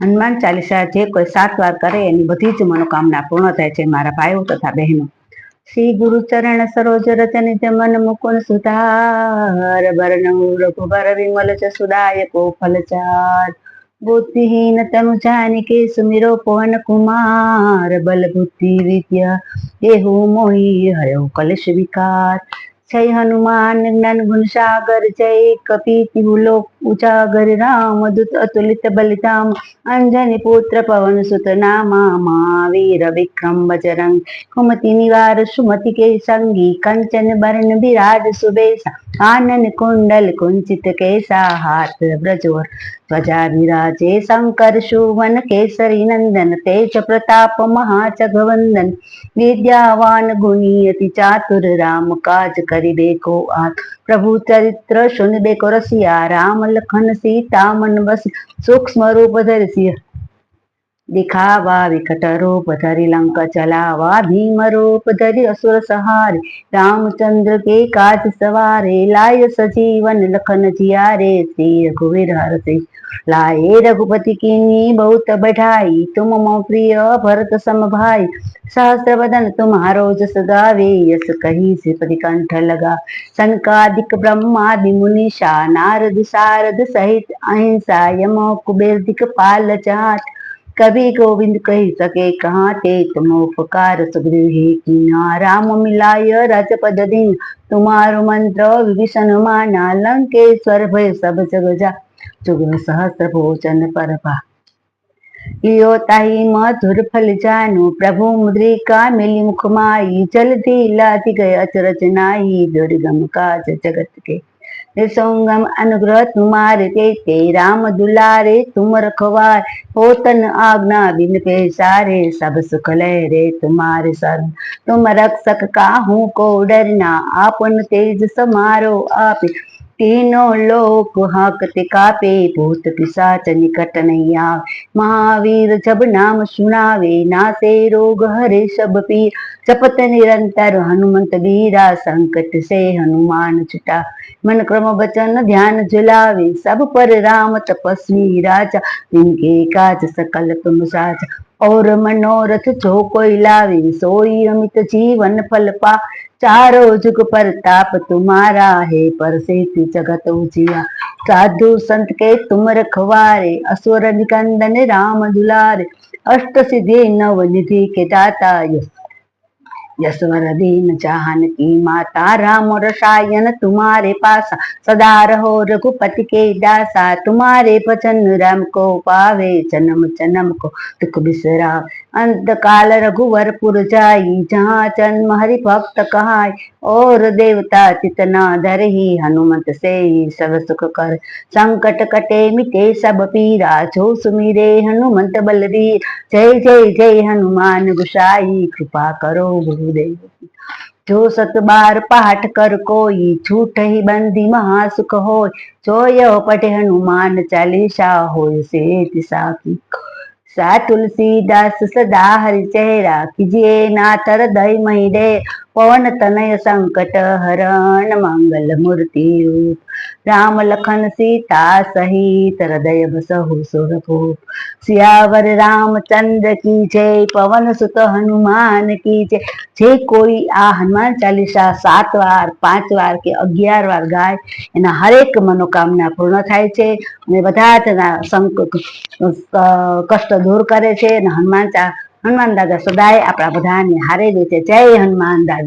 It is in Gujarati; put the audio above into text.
હનુમાન ચાલીસા જે કોઈ સાત વાર કરે, એની બધી જ મનોકામના પૂર્ણ થાય છે મારા ભાઈઓ તથા બહેનો. શ્રી ગુરુ ચરણ સરોજ રચન મન મુકુન સુધાર વર્ણ રઘુબર વિમલ જ સુદાયકો ફલચાર બુદ્ધિહીન તનુ જાનિકે સુમિરો પવન કુમાર બલ બુદ્ધિ વિદ્યા, દેહુ મોહી હયો કલેશ વિકાર. જય હનુમાન, જ્ઞાન ગુણ સાગર, જય કપીતિ લોક ઉજાગર, રામ દૂત અતુલિત બલિધામ અંજની પુત્ર, પવન સુત નામા મહાવીર વિક્રમ, બજરંગ, કુમતિ, નિવાર, સુમતિ કે સંગી કંચન, બરન, બિરાજ, સુબેસા આનન કુંડલ કુંચિત કેસા હાથ બ્રજોર ધ્વજા વિરાજે શંકર સુવન કેસરી નંદન તેજ પ્રતાપ મહાચગવંદન વિદ્યાવાન ગુણી અતિ ચાતુર રામ કાજ કરી કો આ પ્રભુ ચરિત્ર સુન બેકો રસિયા રામ લખન સીતા મન બસ સૂક્ષ્મ રૂપ ધરસિયા દેખાવા વિકટ રૂપ ધરી લંક ચલાવા, ભીમ રૂપ ધરી અસુર સહારે, રામચંદ્ર કે કાજ સવારે, લાય સજીવન લખન જિયારે શ્રી રઘુવીર હરસે. લાયે રઘુપતિ કીની બહુત બઢાઈ, તુમ મો પ્રિય ભરત સમભાઈ સહસ્ર વદન તુમ્હારો જસ ગાવે યસ કહી શ્રીપતિ કંઠ લગા. સંકાદિક બ્રહ્માદિ મુનિષા નારદ સારદ સહિત અહિંસા, યમો કુબેર દિક પાલ ચાટ કભી ગોવિંદ કહી શકે કહા તે તમો ફકાર સુગ્રીવ હે કિના રામ મિલાય રાજપદ દિન તુમારો મંત્ર વિભીષણ માના લંકેશ્વર ભય સબ જગ જા જુગન સહસ્ર ભોજન પરભા લિયો તાહી મધુર ફલ જાનુ પ્રભુ મુદ્રિકા મિલી મુખ માઈ જલદી લાધી ગય અચરજ નાહી દુર્ગમ કાજ જગત કે સંગમ અનુગ્રહ તુમારે તે તે રામ દુલારે તુમ રખવાર પોતન આજ્ઞા બિન પે સારે સબ સુખ લે રે તુમારે સર તુમ રક્ષક કાહુ કો ડરના આપન તેજ સમારો આપી. लोक हकते कापे भूत पिशाच निकट नहीं आवे महावीर जब नाम सुनावे नासे रोग हरे सब पी जपत निरंतर हनुमंत बीरा संकट से हनुमान छुटा मन क्रम बचन ध्यान जुलावे सब पर राम तपस्वी राजा जिनके काज सकल तुम साजा और मनोरथ जो कोई लावे सोई अमित जीवन फल पा चारो जुग प्रताप तुम्हारा है पर से जगत उजिया साधु संत के तुम रखवारे असुर निकंदन राम दुलारे अष्ट सिद्धि नव निधि के दाता यश यशवर दीन चाहन की माता राम रसायन तुम्हारे पासा सदा रहो रघुपति के दासा तुम्हारे भजन राम को पावे जन्म जन्म को दुख बिसरा अंत काल रघुवर पुर जाई जहाँ जन्म हरि भक्त कहाय और देवता चितना धर ही हनुमत से ही सब सुख कर संकट कटे मिटे सब पीरा जो सुमिरे हनुमंत बलबीर जय जय जय हनुमान गुसाई कृपा करो गुरुदेव દેવ જો સતબાર પાઠ કર કોઈ છૂટ બંધી મહાસુખ હોય, જોયો પટે હનુમાન ચાલીસા હોય શેત સાકી સા તુલસીદાસ સદા હરિ ચહેરા, કીજે ના તર દય મહી દે પવન તનય સંકટ હરણ મંગલ મૂર્તિ રૂપ. રામ લખન સીતા સહિત હૃદય બસહુ સુરભૂપ સિયાવર રામચંદ્ર કી જય, પવન સુત હનુમાન કી જય. જે કોઈ આ હનુમાન ચાલીસા સાત વાર, પાંચ વાર કે અગિયાર વાર ગાય, એના હરેક મનોકામના પૂર્ણ થાય છે અને બધા જ સંક કષ્ટ દૂર કરે છે. અને હનુમાન હનુમાન દાદા સદાય આપણા બધાને હારે દે છે જય હનુમાન દાદા.